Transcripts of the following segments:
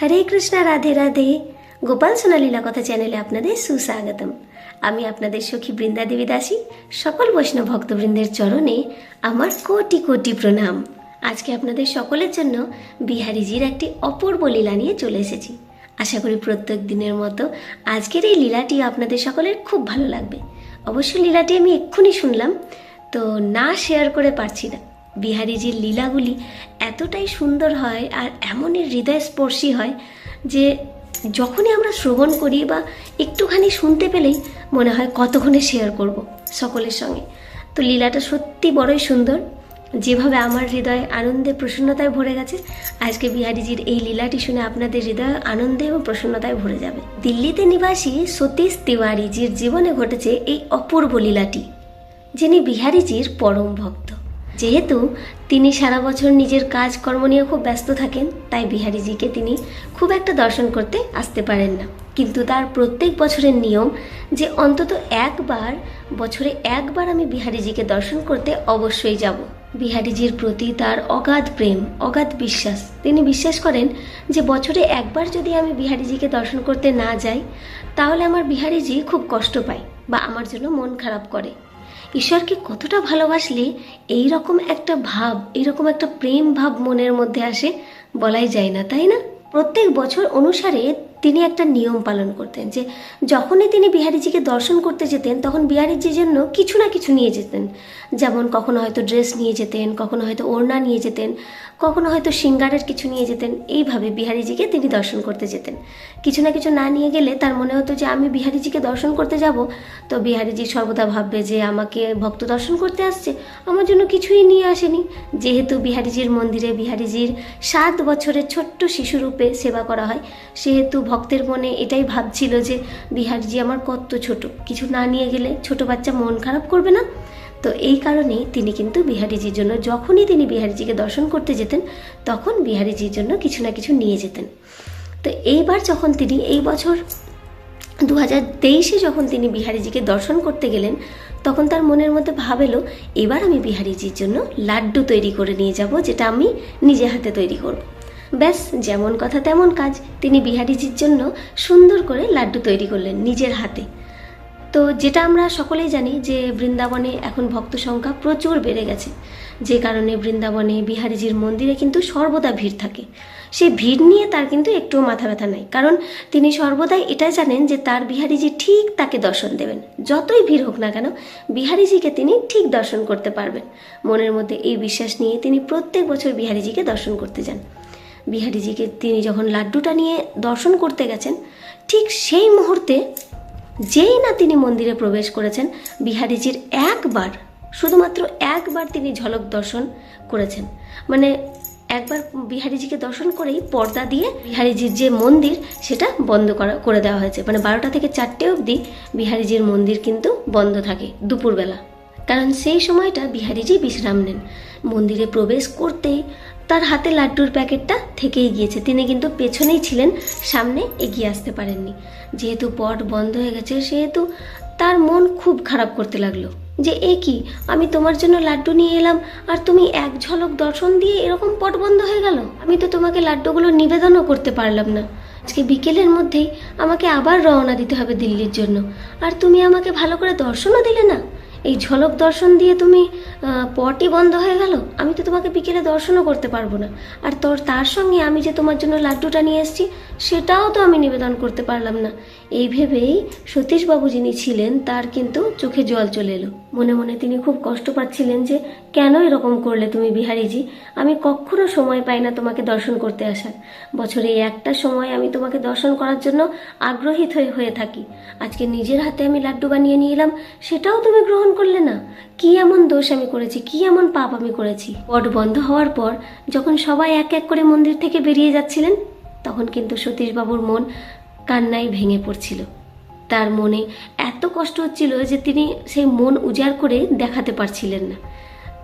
হরে কৃষ্ণা, রাধে রাধে। গোপাল সোনালীলা কথা চ্যানেলে আপনাদের সুস্বাগতম। আমি আপনাদের সখী বৃন্দা দেবী দাসী সকল বৈষ্ণব ভক্তবৃন্দের চরণে আমার কোটি কোটি প্রণাম। আজকে আপনাদের সকলের জন্য বিহারিজির একটি অপূর্ব লীলা নিয়ে চলে এসেছি। আশা করি প্রত্যেক দিনের মতো আজকের এই লীলাটি আপনাদের সকলের খুব ভালো লাগবে। অবশ্য লীলাটি আমি এক্ষুনি শুনলাম, তো না শেয়ার করে পারছি না। বিহারিজির লীলাগুলি এতটাই সুন্দর হয় আর এমনই হৃদয়স্পর্শী হয় যে যখনই আমরা শ্রবণ করি বা একটুখানি শুনতে পেলেই মনে হয় কতক্ষণে শেয়ার করব সকলের সঙ্গে। তো লীলাটা সত্যি বড়ই সুন্দর। যেভাবে আমার হৃদয় আনন্দে প্রসন্নতায় ভরে গেছে, আজকে বিহারিজির এই লীলাটি শুনে আপনাদের হৃদয় আনন্দে এবং প্রসন্নতায় ভরে যাবে। দিল্লিতে নিবাসী সতীশ তিওয়ারিজির জীবনে ঘটেছে এই অপূর্ব লীলাটি, যিনি বিহারিজির পরম ভক্ত। যেহেতু তিনি সারা বছর নিজের কাজ কর্ম নিয়ে খুব ব্যস্ত থাকেন, তাই বিহারিজিকে তিনি খুব একটা দর্শন করতে আসতে পারেন না। কিন্তু তার প্রত্যেক বছরের নিয়ম যে অন্তত একবার, বছরে একবার আমি বিহারিজিকে দর্শন করতে অবশ্যই যাব। বিহারিজির প্রতি তার অগাধ প্রেম, অগাধ বিশ্বাস। তিনি বিশ্বাস করেন যে বছরে একবার যদি আমি বিহারিজিকে দর্শন করতে না যাই, তাহলে আমার বিহারিজি খুব কষ্ট পায় বা আমার জন্য মন খারাপ করে। ঈশ্বরকে কতটা ভালোবাসলে এই রকম একটা ভাব, এইরকম একটা প্রেম ভাব মনের মধ্যে আসে বলাই যায় না, তাই না? প্রত্যেক বছর অনুসারে তিনি একটা নিয়ম পালন করতেন যে যখনই তিনি বিহারিজিকে দর্শন করতে যেতেন, তখন বিহারিজির জন্য কিছু না কিছু নিয়ে যেতেন। যেমন কখনো হয়তো ড্রেস নিয়ে যেতেন, কখনো হয়তো ওড়না নিয়ে যেতেন কখনো হয়তো সিঙ্গারের কিছু নিয়ে যেতেন। এইভাবে বিহারিজিকে তিনি দর্শন করতে যেতেন। কিছু না কিছু না নিয়ে গেলে তার মনে হতো যে, আমি বিহারিজিকে দর্শন করতে যাব। তো বিহারিজি সর্বদা ভাববে যে, আমাকে ভক্ত দর্শন করতে আসছে। আমার জন্য কিছুই নিয়ে আসেনি। যেহেতু বিহারিজির মন্দিরে বিহারিজির সাত বছরের ছোট্ট শিশুরূপে সেবা করা হয়, সেহেতু ভক্তের মনে এটাই ভাবছিল যে, বিহারিজি আমার কত ছোট। কিছু না নিয়ে গেলে ছোট বাচ্চা মন খারাপ করবে না? তো এই কারণেই তিনি কিন্তু বিহারিজির জন্য যখনই তিনি বিহারিজিকে দর্শন করতে যেতেন, তখন বিহারিজির জন্য কিছু না কিছু নিয়ে যেতেন। তো এইবার যখন তিনি এই বছর দু হাজার তেইশে যখন তিনি বিহারিজিকে দর্শন করতে গেলেন, তখন তার মনের মধ্যে ভাব এলো, এবার আমি বিহারিজির জন্য লাড্ডু তৈরি করে নিয়ে যাব, যেটা আমি নিজে হাতে তৈরি করব। ব্যাস, যেমন কথা তেমন কাজ, তিনি বিহারিজির জন্য সুন্দর করে লাড্ডু তৈরি করলেন নিজের হাতে। তো যেটা আমরা সকলেই জানি যে বৃন্দাবনে এখন ভক্ত সংখ্যা প্রচুর বেড়ে গেছে। যে কারণে বৃন্দাবনে বিহারিজির মন্দিরে কিন্তু সর্বদা ভিড় থাকে। সেই ভিড় নিয়ে তার কিন্তু একটুও মাথা ব্যথা নাই। কারণ তিনি সর্বদাই এটা জানেন যে তার বিহারিজি ঠিক তাকে দর্শন দেবেন। যতই ভিড় হোক না কেন, বিহারিজিকে তিনি ঠিক দর্শন করতে পারবেন। মনের মধ্যে এই বিশ্বাস নিয়ে তিনি প্রত্যেক বছর বিহারিজিকে দর্শন করতে যান। বিহারিজিকে তিনি যখন লাড্ডুটা নিয়ে দর্শন করতে গেছেন, ঠিক সেই মুহূর্তে যেই না তিনি মন্দিরে প্রবেশ করেছেন, বিহারিজির একবার, শুধুমাত্র একবার তিনি ঝলক দর্শন করেছেন। মানে একবার বিহারিজিকে দর্শন করেই পর্দা দিয়ে বিহারিজির যে মন্দির, সেটা বন্ধ করা, করে দেওয়া হয়েছে। মানে বারোটা থেকে চারটে অবধি বিহারিজির মন্দির কিন্তু বন্ধ থাকে দুপুরবেলা। কারণ সেই সময়টা বিহারিজি বিশ্রাম নেন। মন্দিরে প্রবেশ করতেই তার হাতে লাড্ডুর প্যাকেটটা থেকেই গিয়েছে। তিনি কিন্তু পেছনেই ছিলেন, সামনে এগিয়ে আসতে পারেননি। যেহেতু পট বন্ধ হয়ে গেছে, সেহেতু তার মন খুব খারাপ করতে লাগল। যে, এ কি? আমি তোমার জন্য লাড্ডু নিয়ে এলাম, আর তুমি এক ঝলক দর্শন দিয়ে এরকম পট বন্ধ হয়ে গেল? আমি তো তোমাকে লাড্ডুগুলো নিবেদনও করতে পারলাম না। আজকে বিকেলের মধ্যেই আমাকে আবার রওনা দিতে হবে দিল্লির জন্য। আর তুমি আমাকে ভালো করে দর্শনও দিলে না? এই ঝলক দর্শন দিয়ে তুমি পটই বন্ধ হয়ে গেল? আমি তো তোমাকে বিকেলে দর্শনও করতে পারব না। আর তোর, তার সঙ্গে আমি যে তোমার জন্য লাড্ডুটা নিয়ে এসেছি, সেটাও তো আমি নিবেদন করতে পারলাম না। এই ভেবেই সতীশবাবু যিনি ছিলেন, তার কিন্তু চোখে জল চলে এলো। মনে মনে তিনি খুব কষ্ট পাচ্ছিলেন যে, কেন এরকম করলে তুমি বিহারিজি? আমি কখনো সময় পাই না তোমাকে দর্শন করতে আসার। বছরে একটা সময় আমি তোমাকে দর্শন করার জন্য আগ্রহী হয়ে হয়ে থাকি। আজকে নিজের হাতে আমি লাড্ডু বানিয়ে নিয়ে এলাম, সেটাও তুমি গ্রহণ করলে না? কি এমন দোষ আমি করেছি? কি এমন পাপ আমি করেছি? পট বন্ধ হওয়ার পর যখন সবাই এক এক করে মন্দির থেকে বেরিয়ে যাচ্ছিলেন, তখন কিন্তু সতীশবাবুর মন কান্নায় ভেঙে পড়ছিল। তার মনে এত কষ্ট হচ্ছিল যে তিনি সেই মন উজাড় করে দেখাতে পারছিলেন না।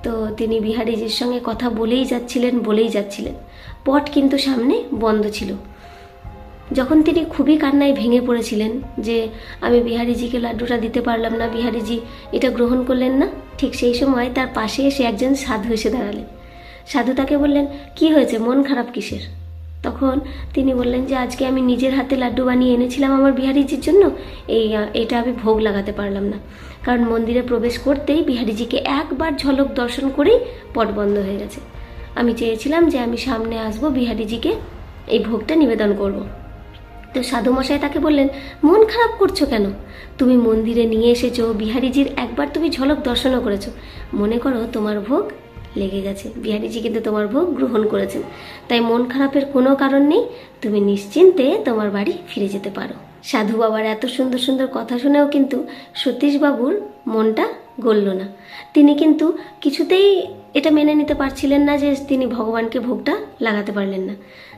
তো তিনি বিহারিজির সঙ্গে কথা বলেই যাচ্ছিলেন বলেই যাচ্ছিলেন। পট কিন্তু সামনে বন্ধ ছিল। যখন তিনি খুবই কান্নায় ভেঙে পড়েছিলেন যে আমি বিহারিজিকে লাড্ডুটা দিতে পারলাম না, বিহারিজি এটা গ্রহণ করলেন না, ঠিক সেই সময় তার পাশে এসে একজন সাধু এসে দাঁড়ালেন। সাধু তাকে বললেন, কি হয়েছে? মন খারাপ কিসের? তখন তিনি বললেন যে, আজকে আমি নিজের হাতে লাড্ডু বানিয়ে এনেছিলাম আমার বিহারিজির জন্য। এই, এটা আমি ভোগ লাগাতে পারলাম না। কারণ মন্দিরে প্রবেশ করতেই বিহারিজিকে একবার ঝলক দর্শন করেই পট বন্ধ হয়ে গেছে। আমি চেয়েছিলাম যে আমি সামনে আসব, বিহারিজিকে এই ভোগটা নিবেদন করব। তো সাধু মশাই তাকে বললেন, মন খারাপ করছ কেন? তুমি মন্দিরে নিয়ে এসেছ, বিহারিজির একবার তুমি ঝলক দর্শনও করেছ। মনে করো তোমার ভোগ লেগে গেছে। বিহারিজি কিন্তু তোমার ভোগ গ্রহণ করেছেন। তাই মন খারাপের কোনো কারণ নেই, তুমি নিশ্চিন্তে তোমার বাড়ি ফিরে যেতে পারো। সাধু বাবার এত সুন্দর সুন্দর কথা শুনেও কিন্তু সতীশবাবুর মনটা গলল না। তিনি কিন্তু কিছুতেই এটা মেনে নিতে পারছিলেন না যে তিনি ভগবানকে ভোগটা লাগাতে পারলেন না।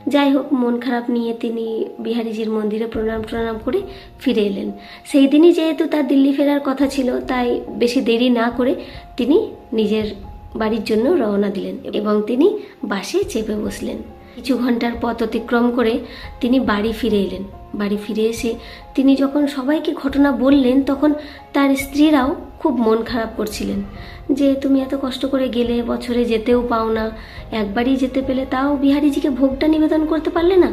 যাই হোক, মন খারাপ নিয়ে তিনি বিহারিজির মন্দিরে প্রণাম প্রণাম করে ফিরে এলেন। সেই দিনই যেহেতু তার দিল্লি ফেরার কথা ছিল, তাই বেশি দেরি না করে তিনি নিজের বাড়ির জন্য রওনা দিলেন এবং তিনি বাসে চেপে বসলেন। কিছু ঘণ্টার পথ অতিক্রম করে তিনি বাড়ি ফিরে এলেন। বাড়ি ফিরে এসে তিনি যখন সবাইকে ঘটনা বললেন, তখন তার স্ত্রীরাও খুব মন খারাপ করছিলেন যে তুমি এত কষ্ট করে গেলে, বছরে যেতেও পাও না, একবারই যেতে পেলে তাও বিহারিজিকে ভোগটা নিবেদন করতে পারলে না?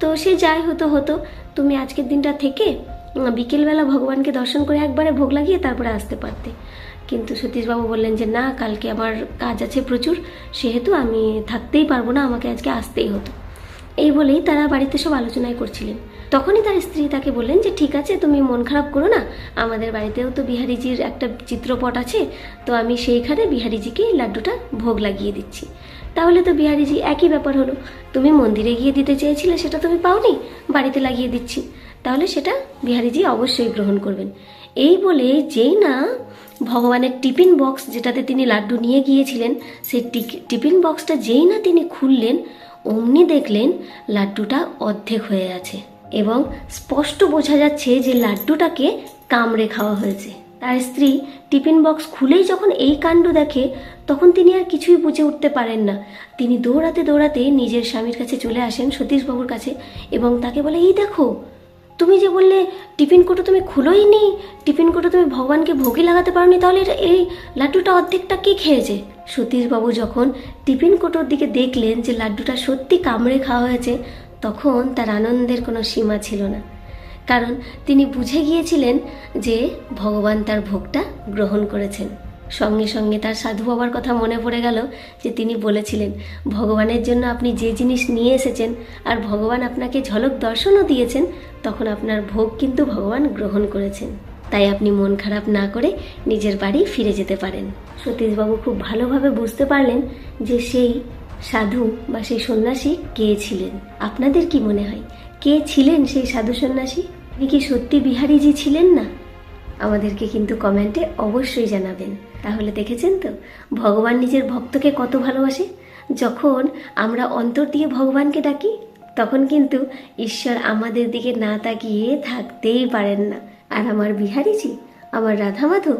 তো সে যাই হতো হতো। তুমি আজকের দিনটা থেকে বিকেলবেলা ভগবানকে দর্শন করে একবারে ভোগ লাগিয়ে তারপরে আসতে পারতে। কিন্তু সতীশবাবু বললেন যে, না, কালকে আমার কাজ আছে প্রচুর, সেহেতু আমি থাকতেই পারব না, আমাকে আজকে আসতেই হতো। এই বলেই তারা বাড়িতে সব আলোচনায় করছিলেন। তখনই তার স্ত্রী তাকে বললেন যে, ঠিক আছে, তুমি মন খারাপ করো না। আমাদের বাড়িতেও তো বিহারিজির একটা চিত্রপট আছে। তো আমি সেইখানে বিহারিজিকে লাড্ডুটা ভোগ লাগিয়ে দিচ্ছি। তাহলে তো বিহারিজি একই ব্যাপার হলো। তুমি মন্দিরে গিয়ে দিতে চেয়েছিলে, সেটা তুমি পাওনি? বাড়িতে লাগিয়ে দিচ্ছি। তাহলে সেটা বিহারিজি অবশ্যই গ্রহণ করবেন। এই বলে যেই না ভগবানের টিফিন বক্স যেটাতে তিনি লাড্ডু নিয়ে গিয়েছিলেন, সেই টিফিন বক্সটা যেই না তিনি খুললেন, অমনি দেখলেন লাড্ডুটা অর্ধেক হয়ে আছে। এবং স্পষ্ট বোঝা যাচ্ছে যে লাড্ডুটাকে কামড়ে খাওয়া হয়েছে। তার স্ত্রী টিফিন বক্স খুলেই যখন এই কাণ্ড দেখে, তখন তিনি আর কিছুই বুঝে উঠতে পারেন না। তিনি দৌড়াতে দৌড়াতে নিজের স্বামীর কাছে চলে আসেন সতীশবাবুর কাছে এবং তাকে বলে, এই দেখো, তুমি যে বললে টিফিন কোটো তুমি খুলোই নি, টিফিন কোটো তুমি ভগবানকে ভোগে লাগাতে পারোনি, তাহলে এই লাড্ডুটা অর্ধেকটা কে খেয়েছে? সতীশবাবু যখন টিফিন কোটোর দিকে দেখলেন যে লাড্ডুটা সত্যি কামড়ে খাওয়া হয়েছে তখন তার আনন্দের কোনো সীমা ছিল না। কারণ তিনি বুঝে গিয়েছিলেন যে ভগবান তার ভোগটা গ্রহণ করেছেন। সঙ্গে সঙ্গে তার সাধু বাবার কথা মনে পড়ে গেল যে তিনি বলেছিলেন, ভগবানের জন্য আপনি যে জিনিস নিয়ে এসেছেন আর ভগবান আপনাকে ঝলক দর্শনও দিয়েছেন, তখন আপনার ভোগ কিন্তু ভগবান গ্রহণ করেছেন। তাই আপনি মন খারাপ না করে নিজের বাড়ি ফিরে যেতে পারেন। সতীশবাবু খুব ভালোভাবে বুঝতে পারলেন যে সেই সাধু বা সেই সন্ন্যাসী কে ছিলেন? আপনাদের কি মনে হয়? কে ছিলেন সেই সাধু সন্ন্যাসী? তিনি কি সত্যি বিহারীজি ছিলেন না? আমাদেরকে কিন্তু কমেন্টে অবশ্যই জানাবেন। তাহলে দেখেছেন তো? ভগবান নিজের ভক্তকে কত ভালোবাসে? যখন আমরা অন্তর দিয়ে ভগবানকে ডাকি, তখন কিন্তু ঈশ্বর আমাদের দিকে না তাকিয়ে থাকতেই পারেন না। আর আমার বিহারিজি, আমার রাধা মাধব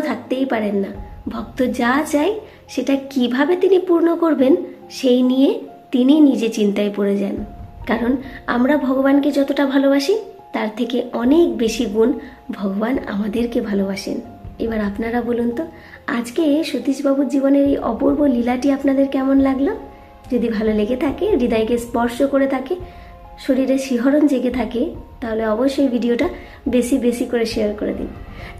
থাকতেই পারেন না। ভক্ত যা চায়, সেটা কীভাবে তিনি পূর্ণ করবেন, সেই নিয়ে তিনি নিজে চিন্তায় পড়ে যান। কারণ আমরা ভগবানকে যতটা ভালোবাসি, তার থেকে অনেক বেশি গুণ ভগবান আমাদেরকে ভালোবাসেন। এবার আপনারা বলুন তো, আজকে সতীশবাবুর জীবনের এই অপূর্ব লীলাটি আপনাদের কেমন লাগল? যদি ভালো লেগে থাকে, হৃদয়কে স্পর্শ করে থাকে শরীরে শিহরণ জেগে থাকে, তাহলে অবশ্যই ভিডিওটা বেশি বেশি করে শেয়ার করে দিন,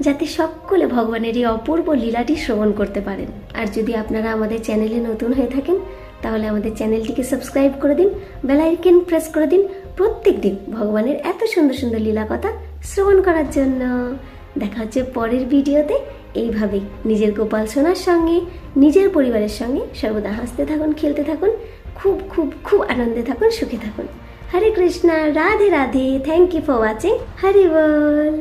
যাতে সকলে ভগবানের এই অপূর্ব লীলাটি শ্রবণ করতে পারেন। আর যদি আপনারা আমাদের চ্যানেলে নতুন হয়ে থাকেন, তাহলে আমাদের চ্যানেলটিকে সাবস্ক্রাইব করে দিন বেল আইকন প্রেস করে দিন, প্রত্যেক দিন ভগবানের এত সুন্দর সুন্দর লীলা কথা শ্রবণ করার জন্য। দেখা হচ্ছে পরের ভিডিওতে। এইভাবেই নিজের গোপাল সোনার সঙ্গে, নিজের পরিবারের সঙ্গে সর্বদা হাসতে থাকুন, খেলতে থাকুন, খুব খুব খুব আনন্দে থাকুন, সুখে থাকুন। হরে Krishna Radhe Radhe thank you for watching Hari ball